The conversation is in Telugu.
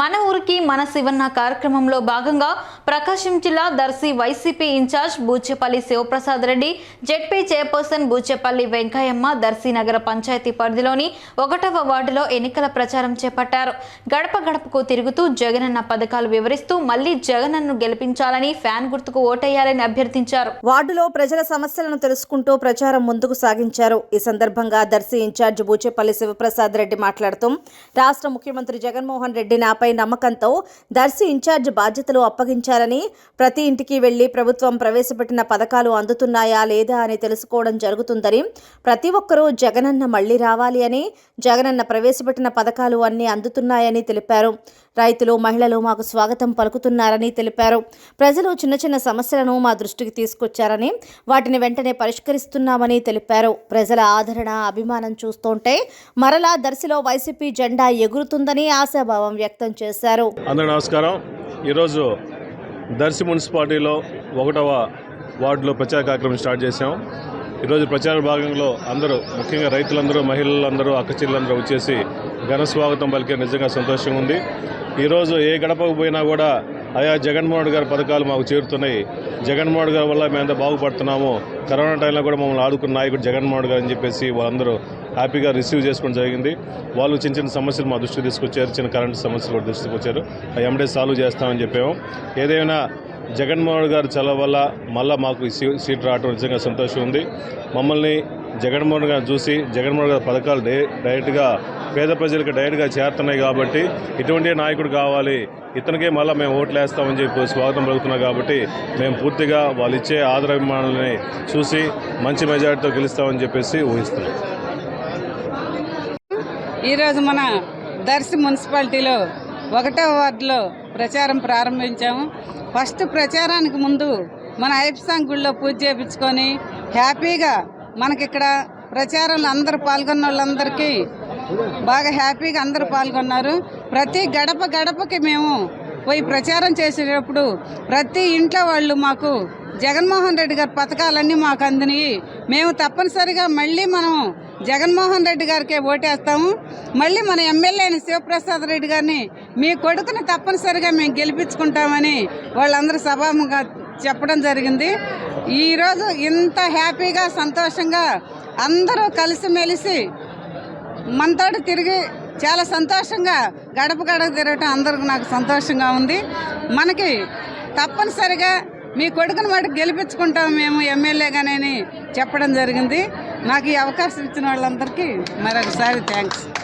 మన ఊరికి మన శివన్న కార్యక్రమంలో భాగంగా ప్రకాశం జిల్లా Darsi YCP in charge Bucheppalli Sivaprasad Reddy ZP chairperson Bucheppalli Venkayamma Darsi నగర పంచాయతీ పరిధిలోని ఒకటవ వార్డులో ఎన్నికల ప్రచారం చేపట్టారు. గడప గడపకు తిరుగుతూ జగనన్న పథకాలు వివరిస్తూ మళ్ళీ జగనన్ను గెలిపించాలని ఫ్యాన్ గుర్తుకు ఓటేయాలని అభ్యర్థించారు. వార్డులో ప్రజల సమస్యలను తెలుసుకుంటూ ప్రచారం ముందుకు సాగించారు. ఈ సందర్భంగా దర్శి ఇన్ఛార్జ్ బూచేపల్లి శివప్రసాద్ రెడ్డి మాట్లాడుతూ రాష్ట్ర ముఖ్యమంత్రి జగన్మోహన్ రెడ్డి నాపై నమ్మకంతో దర్శి ఇన్ఛార్జ్ బాధ్యతలు అప్పగించారని ప్రతి ఇంటికి వెళ్ళి ప్రభుత్వం ప్రవేశపెట్టిన పథకాలు అందుతున్నాయా లేదా అని తెలుసుకోవడం జరుగుతుందని ప్రతి ఒక్కరూ జగనన్న మళ్ళీ రావాలి అని జగనన్న ప్రవేశపెట్టిన పథకాలు అన్నీ అందుతున్నాయని తెలిపారు. రైతులు మహిళలు మాకు స్వాగతం పలుకుతున్నారని తెలిపారు. ప్రజలు చిన్న చిన్న సమస్యలను మా దృష్టికి తీసుకొచ్చారని వాటిని వెంటనే పరిష్కరిస్తున్నామని తెలిపారు. ప్రజల ఆదరణ అభిమానం చూస్తుంటే మరలా దర్శిలో వైసీపీ జెండా ఎగురుతుందని ఆశాభావం వ్యక్తం చేశారు. అందరూ నమస్కారం. ఈరోజు దర్శి మున్సిపాలిటీలో ఒకటవ వార్డులో ప్రచార కార్యక్రమం స్టార్ట్ చేశాం. ఈరోజు ప్రచార భాగంలో అందరూ ముఖ్యంగా రైతులందరూ మహిళలందరూ అక్కచెల్లందరూ వచ్చేసి ఘన స్వాగతం పలికే నిజంగా సంతోషంగా ఉంది. ఈరోజు ఏ గడపకు పోయినా కూడా ఆయా జగన్మోహన్ రెడ్డి గారి పథకాలు మాకు చేరుతున్నాయి. జగన్మోహన్ రెడ్డి గారి వల్ల మేమంతా బాగుపడుతున్నాము. కరోనా టైంలో కూడా మమ్మల్ని ఆదుకున్న నాయకుడు జగన్మోహన్ రెడ్డి గారు అని చెప్పేసి వాళ్ళందరూ హ్యాపీగా రిసీవ్ చేసుకోవడం జరిగింది. వాళ్ళు చిన్న చిన్న సమస్యలు మా దృష్టికి తీసుకొచ్చారు. చిన్న కరెంట్ సమస్యలు కూడా దృష్టికి వచ్చారు. అవి ఎంబడే సాల్వ్ చేస్తామని చెప్పాము. ఏదైనా జగన్మోహన్ గారు చల్ల వల్ల మళ్ళీ మాకు సీ- సీట్ రావడం నిజంగా సంతోషం ఉంది. మమ్మల్ని జగన్మోహన్ గారు చూసి జగన్మోహన్ గారి పథకాలు డైరెక్ట్గా పేద ప్రజలకు డైరెక్ట్గా చేరుతున్నాయి కాబట్టి ఇటువంటి నాయకుడు కావాలి. ఇతనికే మళ్ళీ మేము ఓట్లు వేస్తామని చెప్పి స్వాగతం పలుకుతున్నాం కాబట్టి మేము పూర్తిగా వాళ్ళు ఇచ్చే ఆదరాభిమానులని చూసి మంచి మెజార్టీతో గెలుస్తామని చెప్పేసి ఊహిస్తున్నాం. ఈరోజు మన దర్శి మున్సిపాలిటీలో ఒకటో వార్డులో ప్రచారం ప్రారంభించాము. ఫస్ట్ ప్రచారానికి ముందు మన ఐప్సాంగ్ గుళ్ళో పూజ చేయించుకొని హ్యాపీగా మనకిక్కడ ప్రచారంలో అందరు పాల్గొన్న వాళ్ళందరికీ బాగా హ్యాపీగా అందరు పాల్గొన్నారు. ప్రతి గడప గడపకి మేము పోయి ప్రచారం చేసేటప్పుడు ప్రతి ఇంట్లో వాళ్ళు మాకు జగన్మోహన్ రెడ్డి గారి పథకాలన్నీ మాకు అందినాయి మేము తప్పనిసరిగా మళ్ళీ మనం జగన్మోహన్ రెడ్డి గారికే ఓటేస్తాము. మళ్ళీ మన ఎమ్మెల్యే అయిన శివప్రసాద్ రెడ్డి గారిని మీ కొడుకుని తప్పనిసరిగా మేము గెలిపించుకుంటామని వాళ్ళందరూ సభాముగా చెప్పడం జరిగింది. ఈరోజు ఇంత హ్యాపీగా సంతోషంగా అందరూ కలిసిమెలిసి మనతోటి తిరిగి చాలా సంతోషంగా గడప గడప తిరగటం అందరికి నాకు సంతోషంగా ఉంది. మనకి తప్పనిసరిగా మీ కొడుకుని వాటికి గెలిపించుకుంటాం మేము ఎమ్మెల్యేగానని చెప్పడం జరిగింది. నాకు ఈ అవకాశం ఇచ్చిన వాళ్ళందరికీ మరొకసారి థ్యాంక్స్